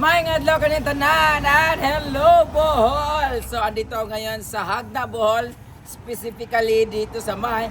May adlaw kanin tanan at hello Bohol! So andito ngayon sa Hagda Bohol, specifically dito sa may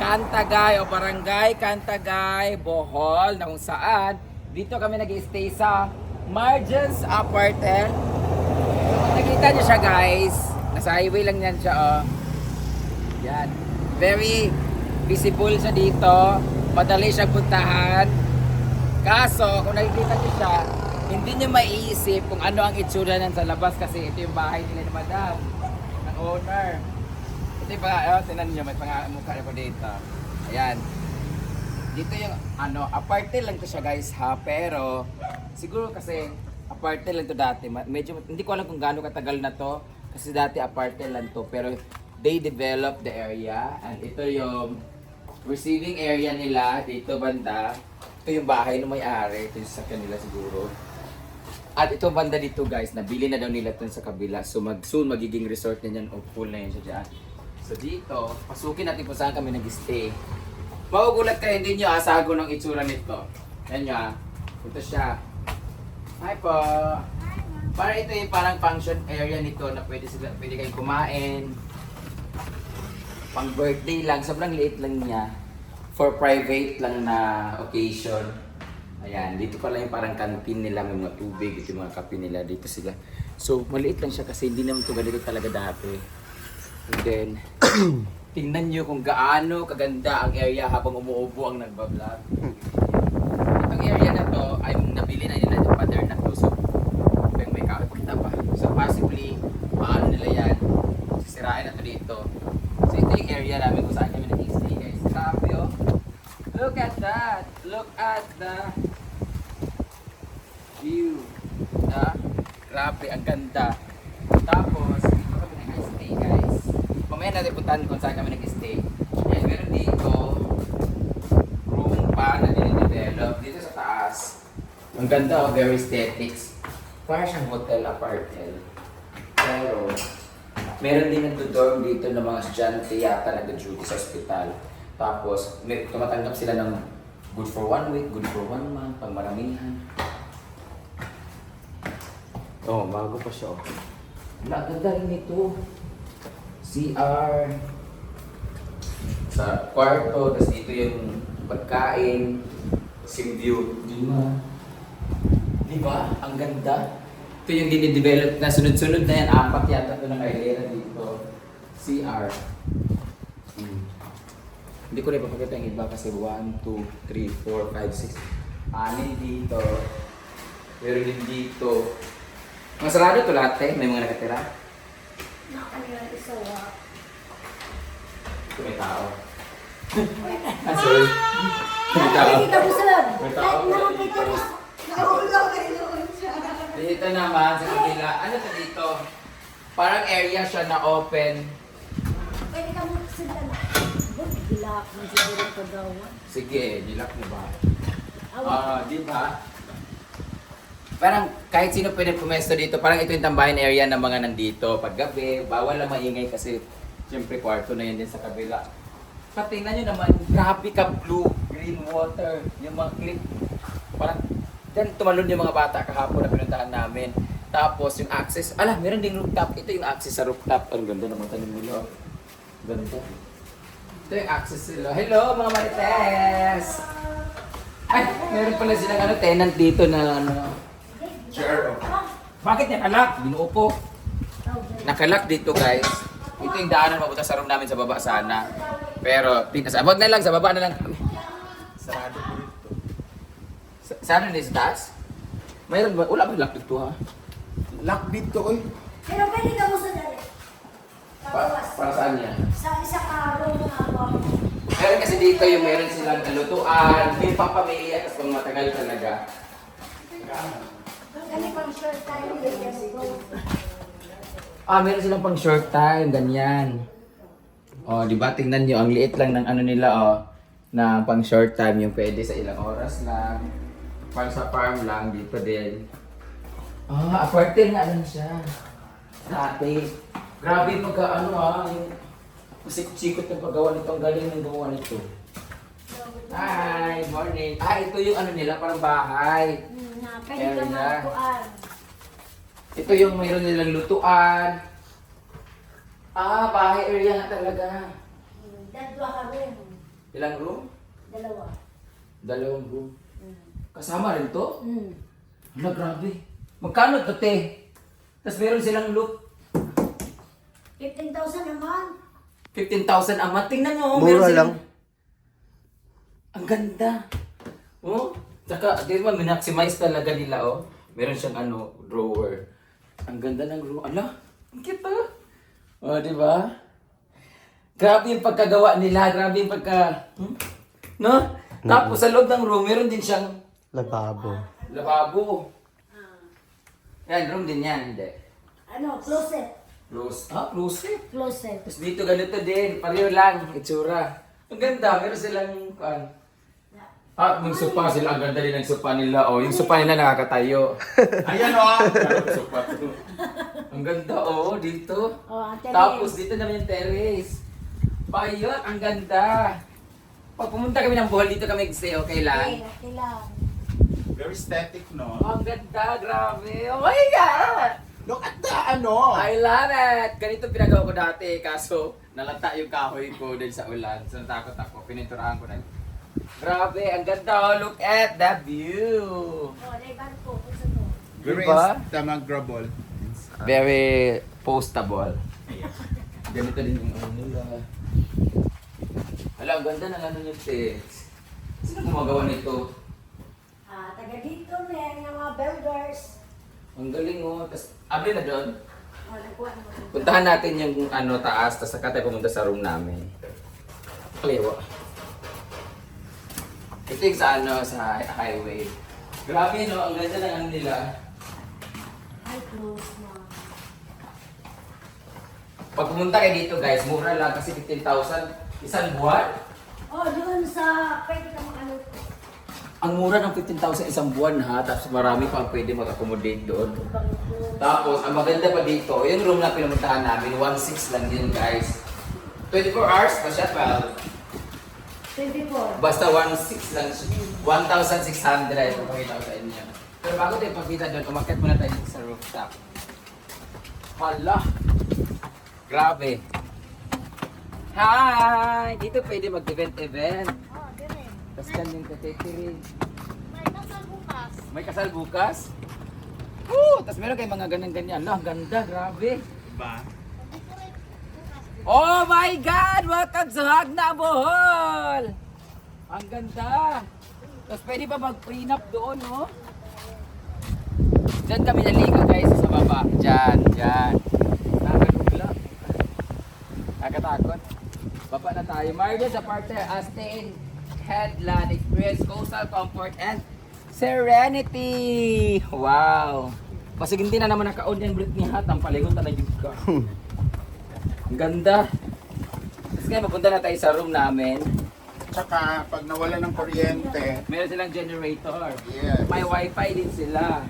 Kantagay o Barangay Kantagay, Bohol, na kung saan dito kami nag-stay sa Margins. Kung nakita niyo siya guys, nasa highway lang yan siya oh. Yan. Very visible siya dito. Madali siyang puntahan. Kaso, kung nakikita niyo siya, hindi niyo maiisip kung ano ang itsura niyan sa labas kasi ito yung bahay nila ni Madam, ng owner. Ito yung mga, oh, tinan niyo, may pangamukha po dito. Ayan. Dito yung, ano, aparte lang to siya guys ha, pero siguro kasi aparte lang to dati. Medyo, hindi ko alam kung gaano katagal na to kasi dati aparte lang to, pero they developed the area and ito yung receiving area nila dito banda. Ito yung bahay ng may-ari, ito yung sasakyan nila siguro. At ito banda dito guys, nabili na daw nila ito sa kabila. So mag soon magiging resort na yan o pool na yan siya dyan. So dito, pasukin natin kung saan kami nag-stay. Magugulat kayo, hindi nyo asago ng itsura nito. Yan nyo ah. Ito siya. Hi po. Para ito yung parang function area nito na pwede sila pwede kayong kumain. Pang birthday lang, sobrang liit lang niya. For private lang na occasion. Ayan, dito pala yung parang canteen nila, may mga tubig, ito yung mga kape nila, dito sila. So, maliit lang siya kasi hindi naman ito ganito talaga dati. And then, tingnan nyo kung gaano kaganda ang area habang umuubo ang nagbablog. Itong area na to ay nabili na nila yung mother na to. So, may may kakita pa. So, possibly, paano nila yan? Sisirain na to dito. So, ito yung area namin kung saan kami nag-stay guys. Grabe oh. Look at that! Look at the view. Ah, grabe, ang ganda. Tapos, dito kami nag-stay guys. Mamaya natin puntahan kung saan kami nag-stay. Yan, meron dito room pa na dinidevelop dito sa taas. Ang ganda oh, very aesthetics. Para siyang hotel apartment. Pero, meron din nagdo-dorm dito ng mga estudyante yata nagdo-duty sa ospital. Tapos, may, tumatanggap sila ng good for one week, good for one month, pang maramihan. Oh, bago pa siya. oh. Wala, ganda rin ito. CR. Sa kwarto, tapos dito yung pagkain. Yung view. Di ba? Di ba? Ang ganda. Ito yung dinidevelop na sunod-sunod na yan. Apat yata ito ng kailera dito. CR. Hmm. Hindi ko na ipapakita yung iba kasi 1, 2, 3, 4, 5, 6. Anin dito. Pero din dito. Mga sarado to lahat eh. May mga nakatira. Nakakalimutan isa wa. Ito may tao. ah, sorry. May tao. Ay, kita mo sila. May tao. Nakakita mo. Nahulog kayo noon siya. Dito naman sa kabila. Ano to dito? Parang area siya na open. Pwede ka mo na. Ba't bilak mo siguro pagawa? Sige, nilak mo ba? Ah, di ba? Parang kahit sino pwede pumesto dito, parang ito yung tambahin area ng mga nandito. Pag gabi, bawal na maingay kasi siyempre kwarto na yun din sa kabila. Patingnan nyo naman, grabe ka blue, green water, yung mga clip. Parang, then tumalon yung mga bata kahapon na pinuntahan namin. Tapos yung access, ala, meron ding rooftop. Ito yung access sa rooftop. Ang ganda ng mata nila. Ganda. Ito yung access nila. Hello mga marites! Ay, meron pala silang ano, tenant dito na ano. Sure. Bakit nakalak? Binuupo. Nakalak dito guys. Ito yung daanan mapunta sa room namin sa baba sana. Pero, wag na lang, sa baba na lang kami. Sarado po dito. Sa, saan na sa taas? Mayroon ba? Wala ba lock dito ha? Lock dito oy. Pero pwede ka mo sa dali. Pa, para saan niya? Sa isa ka room na ako. Meron kasi dito yung meron silang lutuan, may pampamilya, tapos pang matagal talaga. Time. Ah, meron silang pang short time, ganyan. Oh, di ba? Tingnan nyo, ang liit lang ng ano nila, oh. Na pang short time, yung pwede sa ilang oras lang. Pang sa farm lang, dito din. Ah, aparte nga lang siya. Dati. Grabe pagka ano ah, yung sikot-sikot ng paggawa nito. Ang galing ng gumawa nito. Hi, morning. Ah, ito yung ano nila, parang bahay. Na pwede ka Area. makuan. Ito yung mayroon nilang lutuan. Ah, bahay area nga talaga. Dadwa ka rin. Ilang room? Dalawa. Dalawang room. Mm. Kasama rin to? Mm. Hala, grabe. Magkano to, te? Tapos meron silang look. 15,000 naman. 15,000 ang month. Tingnan nyo, oh, Mura meron silang... lang. Ang ganda. Oh, saka, di ba, minaximize talaga nila, oh. Meron siyang, ano, drawer. Ang ganda ng room. Ala, ang cute, ah. Oh, di ba? Grabe yung pagkagawa nila. Grabe yung pagka... Hmm? No? Tapos sa loob ng room, meron din siyang Lababo. lababo. Ah. Yan, room din yan. Hindi. Ano, closet. Close. Ah, closet. Closet. Tapos dito ganito din, pareho lang, itsura. Ang ganda, meron silang kuan. Ah, may sopa sila, ang ganda din ng sopa nila. Oh, yung sopa nila nakakatayo. Ayan oh. sopa to. Ang ganda oh, dito. Oh, ang terrace. Tapos dito naman yung terrace. Bayot, ang ganda. Pag pumunta kami ng Bohol, dito kami stay, okay Okay, lang? okay lang. Very static, no? Oh, ang ganda, grabe. Oh my God! Look at the, ano? I love it! Ganito pinagawa ko dati, kaso nalata yung kahoy ko din sa ulan. So natakot ako, pininturahan ko na. Grabe, ang ganda oh. Look at that view! Oh. Very Diba? Instagrammable. Very postable. Ganito din yung ano nila. Hala, ang ganda ng ano yung text. Sino gumagawa nito? Ah, taga dito na yung mga builders. Ang galing oh. Tapos, abri na doon. Oh, nagkuha. Puntahan natin yung ano taas, tapos saka tayo pumunta sa room namin. Kaliwa. Ito yung sa ano, sa hi- highway. Grabe no, ang ganda ng ano nila. Ay, close na. Pag pumunta kayo dito guys, mura lang kasi 15,000 isang buwan. Oh, doon sa, pwede ka ano. Ang mura ng 15,000 isang buwan ha, tapos marami pa ang pwede mag-accommodate doon. Tapos, ang maganda pa dito, yung room na pinumuntahan namin, 1.6 lang din guys. 24 hours pa siya, 12. 24. Basta 1.6 lang siya. 1,600 kung pakita ko sa inyo. Pero bago tayo pagkita doon, umakit muna tayo sa rooftop. Hala! Grabe! Hi! Dito pwede mag-event-event. Oh, dire. Tapos kan yung katetiri. May kasal bukas. May kasal bukas? Woo! Tapos meron kayong mga ganyan-ganyan. Ala, ang ganda, grabe. Ba? Oh my God! Welcome sa Hagna Bohol! Ang ganda! Tapos pwede ba mag-prenup doon, no? Diyan kami naligo guys sa baba. Diyan, diyan. Nakakagula. Nakakatakot. Baba na tayo. Marvin sa parte, Astain Headland Experience Coastal Comfort and Serenity! Wow! Pasiginti na naman naka-on yung Britney hat. Ang palingon na yung ka. Ang ganda. Tapos ngayon, mapunta na tayo sa room namin. Tsaka, pag nawala ng kuryente, Meron silang generator. yes. May wifi din sila.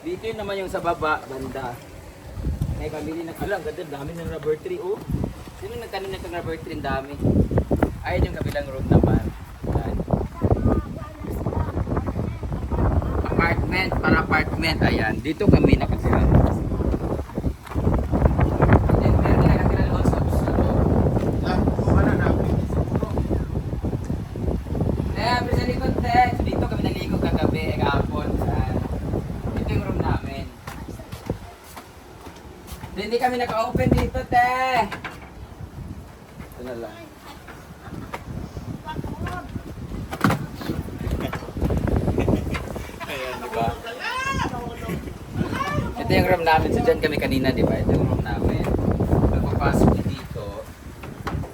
Dito yun naman yung sa baba, banda. May pamili na kala, ang ganda, dami ng rubber tree. Oh, sino nagtanim na itong rubber tree? Ang dami. Ayun yung kabilang room naman. Yan. Apartment, para apartment. Ayan, dito kami nakatira. Then, meron din nakatira doon sa sa loob. Ah, wala na. Siguro. Eh, pre sa likod, te. So, dito kami naligo kagabi, eh, kahapon. Saan? Ito yung room namin. Hindi kami naka-open dito, te. Ito na lang. Ayan, di ba? Ito yung room namin. So, dyan kami kanina, di ba? Ito yung room namin. Pagpapasok niyo dito,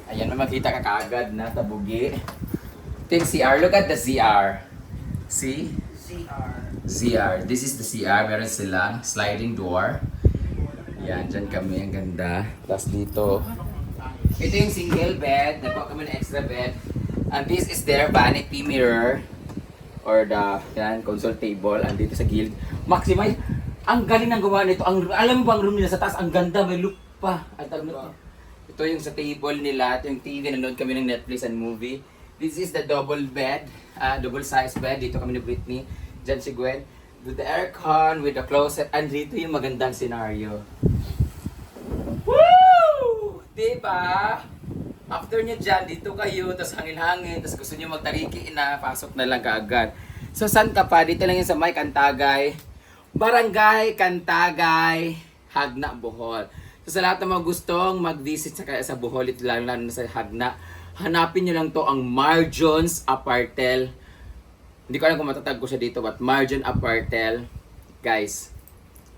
ayan, may makita ka kaagad na tabugi. Ito yung CR. Look at the CR. See? CR. CR. This is the CR. Meron sila. Sliding door. Yan, dyan kami. Ang ganda. Tapos dito. Ito yung single bed. Nagkuha kami ng extra bed. And this is their vanity mirror. Or the, yan, console table. And dito sa guild. Maximize. Ang galing ng gawa nito. Ang, alam mo ba ang room nila sa taas? Ang ganda. May look pa. At ano to? Ito yung sa table nila. Ito yung TV. Nanood kami ng Netflix and movie. This is the double bed. ah double size bed. Dito kami ni Britney. Diyan si Gwen. With the aircon, with the closet, and dito yung magandang scenario. Woo! Diba? After nyo dyan, dito kayo, tapos hangin-hangin, tapos gusto nyo magtariki na, pasok na lang kaagad. So, saan ka pa? Dito lang yun sa May Kantagay. Barangay Kantagay, Hagna, Bohol. So, sa lahat ng mga gustong mag-visit sa, sa Bohol, ito lang lang sa Hagna, hanapin nyo lang to ang Marjons Apartel. Hindi ko alam kung matatag ko siya dito, but Marjon Apartel. Guys,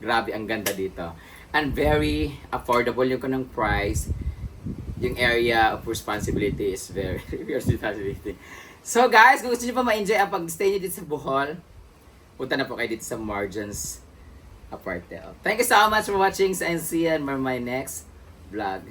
grabe ang ganda dito. And very affordable yung kanang price. Yung area of responsibility is very responsibility. So guys, kung gusto niyo pa ma-enjoy ang pag-stay niyo dito sa Bohol, punta na po kayo dito sa Margins Apartel. Thank you so much for watching and see you in my next vlog.